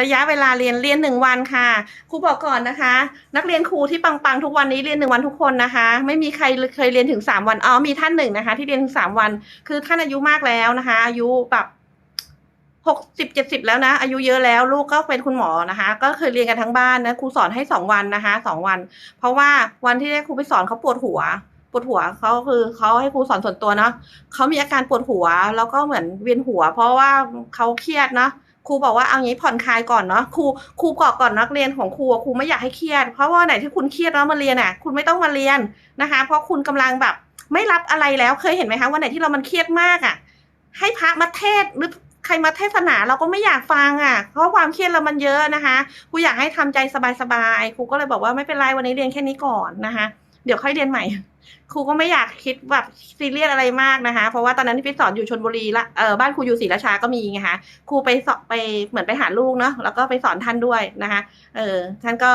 ระยะเวลาเรียนเรียนหนึ่งวันค่ะครูบอกก่อนนะคะ นักเรียนครูที่ปังๆทุกวันนี้เรียนหนึ่งวันทุกคนนะคะ ไม่มีใครเคยเรียนถึงสามวันอ๋อมีท่านหนึ่งนะคะ ที่เรียนถึงสามวัน คือท่านอายุมากแล้วนะคะ อายุแบบหกสิบเจ็ดสิบแล้วนะ อายุเยอะแล้ว ลูกก็เป็นคุณหมอนะคะ ก็เคยเรียนกันทั้งบ้านนะครูสอนให้สองวันนะคะสองวัน เพราะว่าวันที่ได้ครูไปสอนเขาปวดหัวปวดหัวเขาคือเขาให้ครูสอนส่วนตัวเนาะเขามีอาการปวดหัวแล้วก็เหมือนเวียนหัว เพราะว่าเขาเครียดเนาะ ครูบอกว่าเอางี้ผ่อนคลายก่อนเนาะครูครูบอกก่อนนักเรียนของครูครูไม่อยากให้เครียด เพราะว่าไหนที่คุณเครียดแล้วมาเรียนอะ คุณไม่ต้องมาเรียนนะคะ เพราะคุณกำลังแบบไม่รับอะไรแล้วเคยเห็นไหมคะวันไหนที่เรามันเครียดมากอะ ให้พระมาเทศหรือใครมาเทศนาเราก็ไม่อยากฟังอะ เพราะความเครียดเรามันเยอะนะคะครูอยากให้ทำใจสบายๆครูก็เลยบอกว่าไม่เป็นไรวันนี้เรียนแค่นี้ก่อนนะคะ เดี๋ยวค่อยเรียนใหม่ ครูก็ไม่อยากคิดแบบซีเรียสอะไรมากนะคะ เพราะว่าตอนนั้นที่พี่สอนอยู่ชนบุรีละเออบ้านครูอยู่ศรีราชาก็มีไงคะครูไปสอบไปเหมือนไปหาลูกเนาะแล้วก็ไปสอนท่านด้วยนะคะ เออท่านก็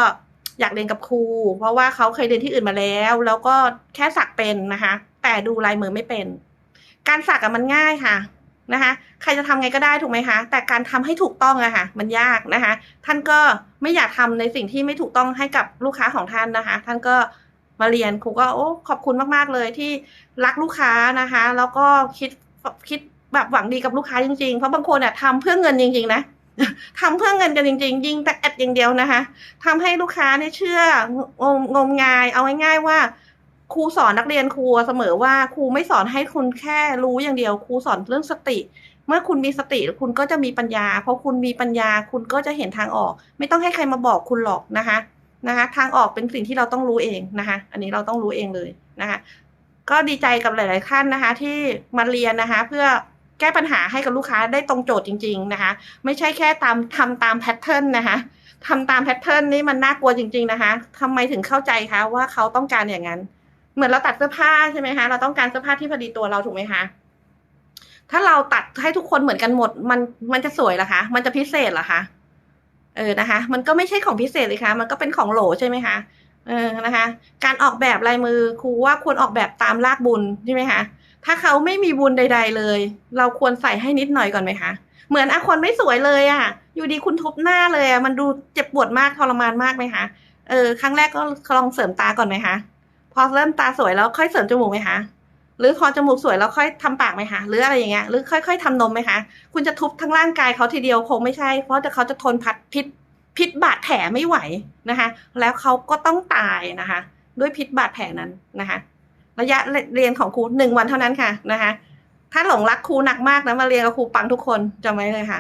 อยากเรียนกับครู เพราะว่าเขาเคยเรียนที่อื่นมาแล้ว แล้วก็แค่สักเป็นนะคะ แต่ดูลายมือไม่เป็น การสักอะมันง่ายค่ะนะคะใครจะทำไงก็ได้ถูกไหมคะ แต่การทำให้ถูกต้องอะค่ะ มันยากนะคะ ท่านก็ไม่อยากทำในสิ่งที่ไม่ถูกต้องให้กับลูกค้าของท่านนะคะ ท่านก็ มาเรียนครูก็โอ้ขอบคุณมากๆเลยที่รักลูกค้านะคะ แล้วก็คิดคิดแบบหวังดีกับลูกค้าจริงๆ เพราะบางคนอะทำเพื่อเงินจริง ๆ นะทำเพื่อเงินกันจริงๆ ยิงแต่แอดอย่างเดียวนะคะทำให้ลูกค้าเนี่ยเชื่องมงมงาย เอาง่ายๆว่า ครูสอนนักเรียนครูเสมอว่าครูไม่สอนให้คุณแค่รู้อย่างเดียว ครูสอนเรื่องสติ เมื่อคุณมีสติคุณก็จะมีปัญญา เพราะคุณมีปัญญาคุณก็จะเห็นทางออก ไม่ต้องให้ใครมาบอกคุณหรอกนะคะ นะคะทางออกเป็นสิ่งที่เราต้องรู้เองนะคะ อันนี้เราต้องรู้เองเลยนะคะ ก็ดีใจกับหลาย ๆ ท่านนะคะ ที่มาเรียนนะคะ เพื่อแก้ปัญหาให้กับลูกค้าได้ตรงโจทย์จริง ๆ นะคะ ไม่ใช่แค่ตามทำตามแพทเทิร์นนะคะทำตามแพทเทิร์นนี่มันน่ากลัวจริง ๆ นะคะทำไมถึงเข้าใจคะว่าเขาต้องการอย่างนั้น เหมือนเราตัดเสื้อผ้าใช่ไหมคะ เราต้องการเสื้อผ้าที่พอดีตัวเราถูกไหมคะถ้าเราตัดให้ทุกคนเหมือนกันหมด มันมันจะสวยหรอคะ มันจะพิเศษหรอคะ เออนะคะ มันก็ไม่ใช่ของพิเศษเลยค่ะ มันก็เป็นของโหลใช่ไหมคะเออนะคะ การออกแบบลายมือครูว่าควรออกแบบตามรากบุญใช่ไหมคะถ้าเขาไม่มีบุญใด ๆ เลย เราควรใส่ให้นิดหน่อยก่อนไหมคะเหมือนอะคนไม่สวยเลยอะอยู่ดีคุณทุบหน้าเลยอะมันดูเจ็บปวดมากทรมานมากไหมคะเออครั้งแรกก็ลองเสริมตาก่อนไหมคะพอเริ่มตาสวยแล้วค่อยเสริมจมูกไหมคะ หรือพอจมูกสวยแล้วค่อยทำปากไหมคะหรืออะไรอย่างเงี้ยหรือค่อย ๆทำนมไหมคะคุณจะทุบทั้งร่างกายเขาทีเดียวคงไม่ใช่ เพราะแต่เขาจะทนพัดพิษพิษบาดแผลไม่ไหวนะคะ แล้วเขาก็ต้องตายนะคะ ด้วยพิษบาดแผลนั้นนะคะ ระยะเรียนของครูหนึ่งวันเท่านั้นค่ะนะคะ ถ้าหลงรักครูหนักมากนะมาเรียนกับครูปังทุกคนจำไว้เลยค่ะ